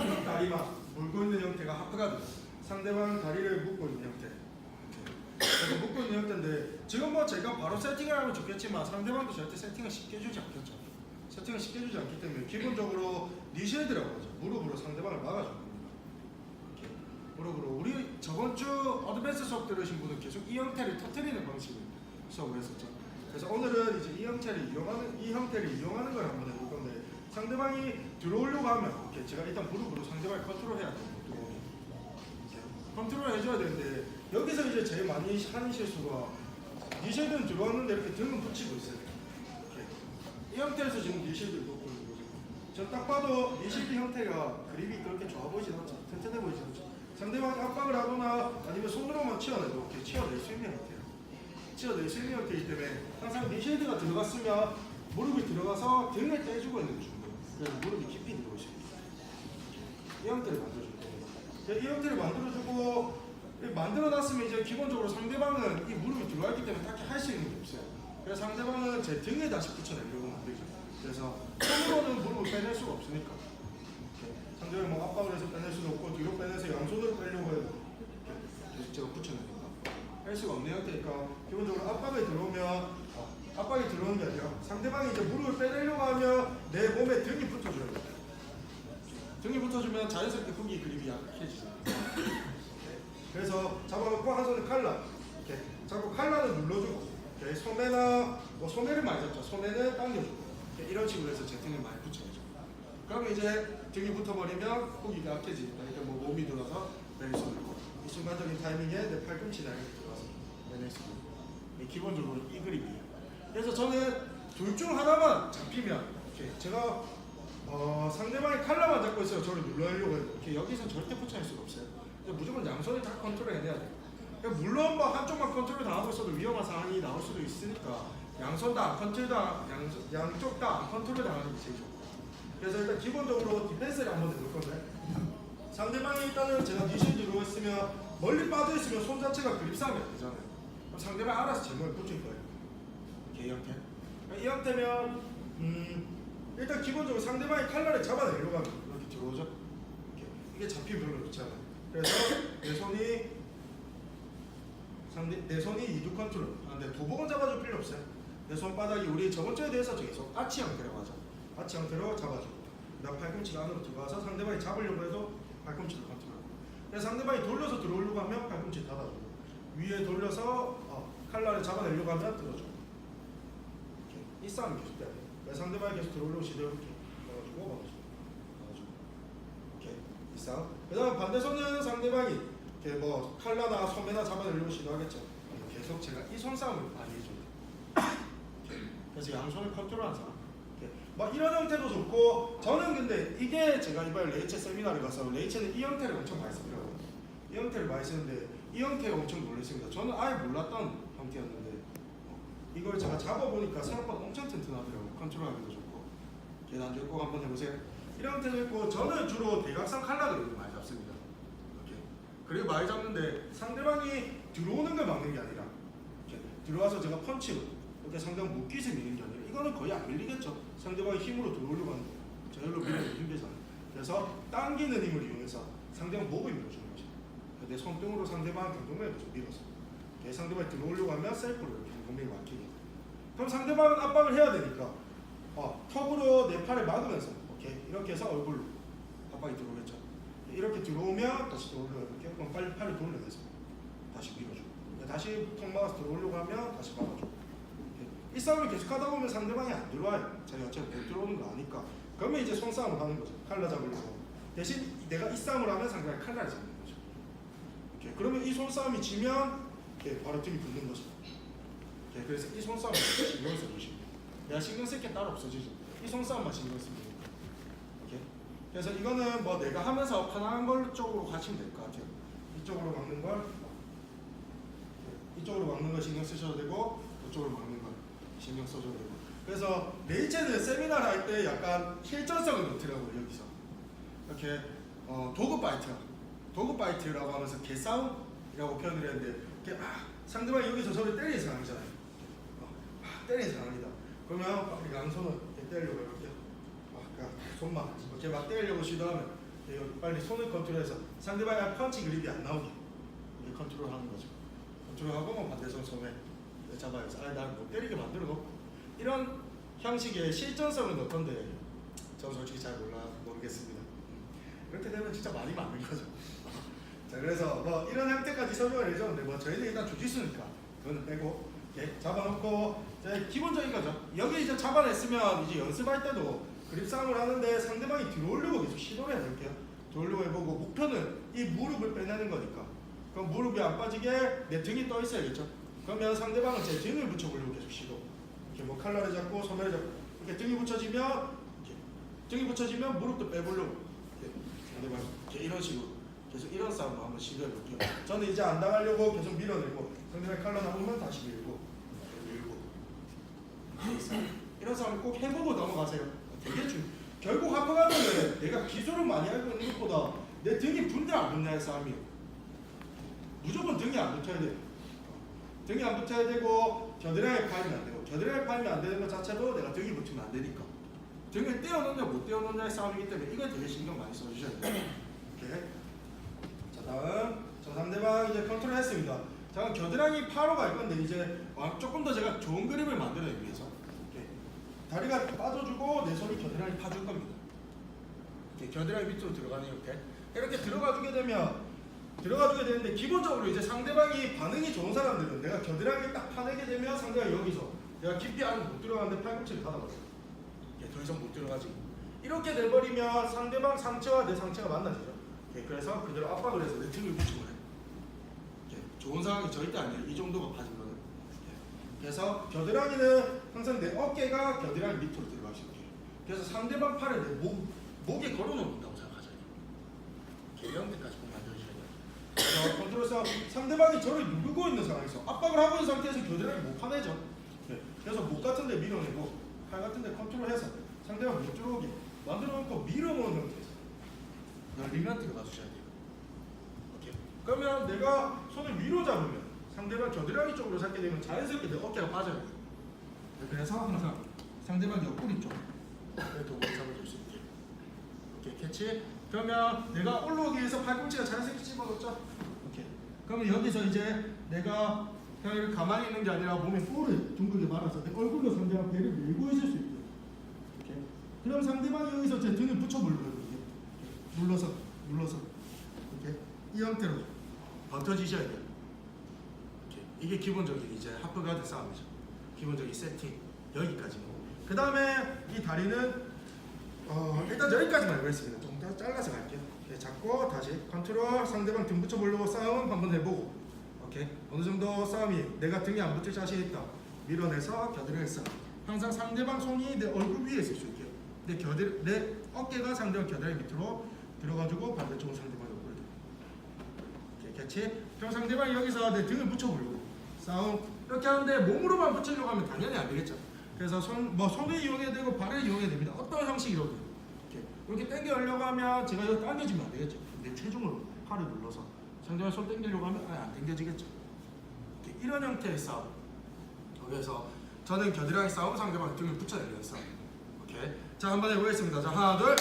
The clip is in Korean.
한쪽 다리만 물고 있는 형태가 하프가 돼. 상대방 다리를 묶고 있는 형태. 그래서 묶고 있는 형태인데 지금 뭐 제가 바로 세팅을 하면 좋겠지만 상대방도 절대 세팅을 쉽게 해주지 않겠죠. 세팅을 쉽게 해주지 않기 때문에 기본적으로 니쉐드라고 하죠. 무릎으로 상대방을 막아주는 겁니다. 무릎으로 우리 저번 주 어드밴스 수업 들으신 분은 계속 이 형태를 터트리는 방식을 수업을 했었죠. 그래서 오늘은 이제 이 형태를 이용하는 이 형태를 이용하는 걸 한번 건데 상대방이 들어오려고 하면 이렇게 제가 일단 무릎으로 상대방을 컨트롤해야. 이렇게 컨트롤 해줘야 되는데 여기서 이제 제일 많이 하는 실수가 니쉐드는 들어왔는데 이렇게 등은 붙이고 있어요. 이렇게 이 형태에서 지금 니쉐드를 놓고 있는 거죠. 전딱 봐도 니쉐드 형태가 그립이 그렇게 좋아 보이진 않죠. 튼튼해 보이진 않죠. 상대방이 압박을 하거나 아니면 손으로만 치어내도 이렇게 치어낼 수 있는 형태예요. 치어낼 수 있는 형태이기 때문에 항상 니쉐드가 들어갔으면 무릎이 들어가서 등을 떼주고 있는. 그래서 무릎이 깊이 있어요. 이 형태를 만들어줄 겁니다. 이 형태를 만들어주고 이 만들어놨으면 이제 기본적으로 상대방은 이 무릎이 들어와 있기 때문에 딱히 할 수 있는 게 없어요. 그래서 상대방은 제 등에 다시 붙여내려고 만들죠. 그래서 손으로는 무릎을 빼낼 수가 없으니까. 상대방이 뭐 압박을 해서 빼낼 수도 없고 뒤로 빼내서 양손으로 빼려고 해도 계속 제가 붙여내니까 할 수가 없는 형태니까 기본적으로 압박이 들어오면 어, 압박이 들어오는 게 아니라 상대방이 이제 무릎을 빼내려고 하면 내 몸에 등이 붙어줘야 돼요. 등이 붙어주면 자연스럽게 훅이 그립이 약해지죠. 그래서 잡아놓고 한 손에 칼라 이렇게 잡고 칼라는 눌러주고 이렇게 소매나 뭐 소매를 많이 잡죠. 소매는 당겨주고 이렇게 이런 식으로 해서 제 등을 많이 붙여야죠. 그러면 이제 등이 붙어버리면 훅이가 약해지니까 그러니까 뭐 몸이 들어서 내릴 수 있고 이 순간적인 타이밍에 내 팔꿈치나 이렇 있고 이 기본적으로 이 그립이에요. 그래서 저는 둘 중 하나만 잡히면 이렇게 제가 어, 상대방이 칼라만 잡고 있어요. 저를 눌러내려고 해도 이렇게 여기서 절대 붙여낼 수가 없어요. 무조건 양손을 다 컨트롤 해내야 돼요. 그러니까 물론 뭐 한쪽만 컨트롤 당하고 있어도 위험한 상황이 나올 수도 있으니까 양손 다안 컨트롤 당, 양, 양쪽 다안 컨트롤 당하는 게 제일 좋고 그래서 일단 기본적으로 디펜스를 한번 해볼 건데 상대방이 일단은 제가 니시드로 했으면 멀리 빠져 있으면 손 자체가 그립 싸움이 안 되잖아요. 상대방 알아서 제목에 붙일 거예요. 이렇게 이 형태. 이 형태면 음, 일단 기본적으로 상대방이 칼날을 잡아내려고 하면 이렇게 들어오죠. 이렇게. 이게 잡히면 별로 좋지 않아요. 그래서 내 손이 상대 내 손이 이두 컨트롤 하는데 두 번은 잡아줄 필요 없어요. 내 손바닥이 우리 저번 주에 대해서 계속 아치 형태라고 하죠. 아치 형태로 잡아주고 그다음 팔꿈치가 안으로 들어가서 상대방이 잡으려고 해도 팔꿈치를 그래서 상대방이 돌려서 들어오려고 하면 팔꿈치 닫아주고 위에 돌려서 어, 칼날을 잡아내려고 하면 이렇게 이 싸움이 계속 돼요. 그래서 상대방이 계속 들어오려고 이렇게 넣어주고 막아주고 이렇게 이 싸움. 그 다음 반대 손은 상대방이 이렇게 뭐 칼라나 소매나 잡아내려고 시도하겠죠. 계속 제가 이 손싸움을 많이 해줘요. 그래서 양손을 컨트롤하는 사람. 막 이런 형태도 좋고 저는 근데 이게 제가 이번에 레이체 세미나를 가서 레이체는 이 형태를 엄청 많이 쓰더라고요. 이 형태를 많이 쓰는데 이 형태가 엄청 놀랐습니다. 저는 아예 몰랐던 형태였는데 어, 이걸 제가 잡아보니까 생각보다 엄청 튼튼하더라고요 컨트롤하기도 좋고. 계단줄 꼭 한번 해보세요. 이런 형태도 있고 저는 주로 대각선 칼라들을 많이 잡습니다. 이렇게. 그리고 많이 잡는데 상대방이 들어오는 걸 막는 게 아니라 이렇게 들어와서 제가 펀치로 이렇게 상대방 묶기세 미는 게 아니라 이거는 거의 안 밀리겠죠. 상대방이 힘으로 들어오려고 하는데 저절로 밀면 힘들잖아요. 그래서 당기는 힘을 이용해서 상대방 목을 밀어주는 거죠. 내 손등으로 상대방 경동맥을 좀 밀어서 상대방이 들어오려고 하면 셀프로 이렇게 경동맥이 막히게 돼. 그럼 상대방은 압박을 해야 되니까 어, 턱으로 내 팔을 막으면서 오케이 이렇게 해서 얼굴로 압박이 들어오겠죠. 이렇게 들어오면 다시 들어오려고 이렇게 그럼 빨리 팔을 돌려내서 다시 밀어주고 다시 턱 막아서 들어오려고 하면 다시 막아주고. 이? 싸움을 계속 하다 보면 상대방이 안 들어와요. 자기 어차피 못 들어오는 거 아니까. 그러면 이제 손싸움을 하는 거죠. 칼라 잡으려고 대신 내가 이 싸움을 하면 상대방이 칼라를 잡는 거죠. 이렇게. 그러면 이 손싸움이 지면 이렇게 바로 등이 붙는 거죠 이렇게. 그래서 이 손싸움을 신경 써주시면 돼요 내가 신경 쓸 게 따로 없어지죠 이 손싸움만 신경 쓰면 되니까 이렇게. 그래서 이거는 뭐 내가 하면서 편안한 걸 쪽으로 가시면 될 것 같아요. 이쪽으로 막는 걸 이쪽으로 막는 걸 신경 쓰셔도 되고 이쪽으로 막는 걸 신경 써줘도 되고. 그래서 레이체는 세미나를 할 때 약간 실전성을 넣더라고요 여기서 이렇게 어, 도구 파이트, 도구 파이트라고 하면서 개싸움이라고 표현을 했는데 이렇게 아, 상대방이 여기서 저를 때리는 상황이잖아요. 어, 아, 때리는 상황이다. 그러면 우리 양손을 이렇게 때리려고 이렇게 막 그러니까 손만 이렇게 막 때리려고 시도하면 이렇게 빨리 손을 컨트롤해서 상대방의 펀치 그립이 안 나오게 이렇게 컨트롤하는 거죠. 컨트롤하고 뭐 반대손 소매 잡아요. 아, 나못 때리게 만들어 놓고 이런 형식의 실전성은 어떤데? 저는 솔직히 잘 몰라 모르겠습니다. 음. 이렇게 되면 진짜 많이 맞는 거죠. 자 그래서 뭐 이런 형태까지 설명을 해줬는데 뭐 저희는 일단 주짓수니까 그거는 빼고 이렇게 잡아놓고 이제 기본적인 거죠. 여기 이제 잡아냈으면 이제 연습할 때도 그립 싸움을 하는데 상대방이 들어오려고 계속 시도를 해볼게요. 들어오려고 해보고 목표는 이 무릎을 빼내는 거니까 그럼 무릎이 안 빠지게 내 등이 떠 있어야겠죠. 그러면 상대방은 제 등을 붙여보려고 계속 시도. 이렇게 뭐 칼날을 잡고 소매를 잡고 이렇게 등이 붙여지면 이렇게 등이 붙여지면 무릎도 빼보려고 이렇게 상대방 이렇게 이런 식으로 계속 이런 싸움도 한번 시도해 볼게요. 저는 이제 안 당하려고 계속 밀어내고 상대방 칼날 나오면 다시 밀고 밀고 이런 싸움. 꼭 해보고 넘어가세요. 되게 중. 결국 합격하면은 내가 기술을 많이 알고 있는 것보다 내 등이 붙냐 안 붙냐의 싸움이에요. 무조건 등이 안 붙어야 돼요. 등이 안 붙어야 되고 겨드랑이 파이면 안 되고 겨드랑이 파이면 안 되는 것 자체도 내가 등이 붙으면 안 되니까 등을 떼어놓냐 못 떼어놓냐의 싸움이기 때문에 이걸 되게 신경 많이 써주셔야 돼요. 이렇게. 자 다음 저 상대방 이제 컨트롤 했습니다. 자 겨드랑이 파로 갈 건데 이제 와- 조금 더 제가 좋은 그림을 만들어내기 위해서 이렇게 다리가 빠져주고 내 손이 겨드랑이 파줄 겁니다. 이렇게 겨드랑이 밑으로 들어가는 이렇게 이렇게 들어가주게 되면 들어가주게 되는데 기본적으로 이제 상대방이 반응이 좋은 사람들은 내가 겨드랑이 딱 파내게 되면 상대가 여기서 내가 깊이 안에 못 들어가는데 팔꿈치를 닫아버려. 더 이상 못 들어가지. 이렇게 돼버리면 상대방 상체와 내 상체가 만나지죠. 예, 그래서 그대로 압박을 해서 내 등을 붙이고 좋은 상황이 절대 아니에요. 이 정도가 빠진 거는. 예, 그래서 겨드랑이는 항상 내 어깨가 겨드랑이 밑으로 수 있게. 그래서 상대방 팔을 내 목, 목에 걸어놓는다고 생각하잖아요. 데까지 꼭 만들어주셔야 돼요. 그래서 컨트롤에서 상대방이 저를 누르고 있는 상황에서 압박을 하고 있는 상태에서 겨드랑이 못 파내죠. 네. 그래서 목 같은 데 밀어내고 팔 같은 데 컨트롤해서 상대방 못 들어오게 만들어 놓고 밀어놓은 상태에서 열리면 들어가 주셔야 돼요. 그러면 내가 손을 위로 잡으면 상대방 겨드랑이 쪽으로 잡게 되면 자연스럽게 내 어깨가 빠져요. 네, 그래서 항상 상대방 옆구리 쪽 도구를 잡아줄 수 있게. 오케이 캐치. 그러면 내가 올라오기 위해서 팔꿈치가 자연스럽게 집어넣죠. 오케이. 그러면 여기서 이제 내가 그냥 이렇게 가만히 있는 게 아니라 몸에 볼을 둥글게 말아서 내 얼굴로 상대방 배를 밀고 있을 수 있게. 오케이. 그럼 상대방이 여기서 제 등을 해요. 이렇게. 눌러서 눌러서 이렇게 이 형태로 버텨지셔야 돼요. 이렇게. 이게 기본적인 이제 하프가드 싸움이죠. 기본적인 세팅 여기까지. 그 다음에 이 다리는 어, 일단 여기까지만 하겠습니다. 좀 더 잘라서 갈게요. 이렇게 잡고 다시 컨트롤 상대방 등 붙여보려고 싸움 한번 해보고 오케이 어느 정도 싸움이 내가 등이 안 붙을 자신 있다 밀어내서 겨드랑이 싸움 항상 상대방 손이 내 얼굴 위에 있을 수 있게 내 겨드 내 어깨가 상대방 겨드랑이 밑으로 들어가지고 반대쪽은 상대방 캐치 그럼 상대방이 여기서 내 등을 붙여보려고. 싸움. 이렇게 하는데 몸으로만 붙이려고 하면 당연히 안 되겠죠. 그래서 손, 뭐 손을 이용해야 되고 발을 이용해야 됩니다. 어떤 형식이로든 이렇게. 이렇게 당겨려고 하면 제가 이거 당겨지면 안 되겠죠. 내 체중으로 팔을 눌러서 상대방 손 당기려고 하면 아예 안 당겨지겠죠. 이렇게 이런 형태의 싸움. 그래서 저는 겨드랑이 싸움 상대방 등을 붙여내는 싸움 오케이. 자 한번 해보겠습니다. 자 하나 둘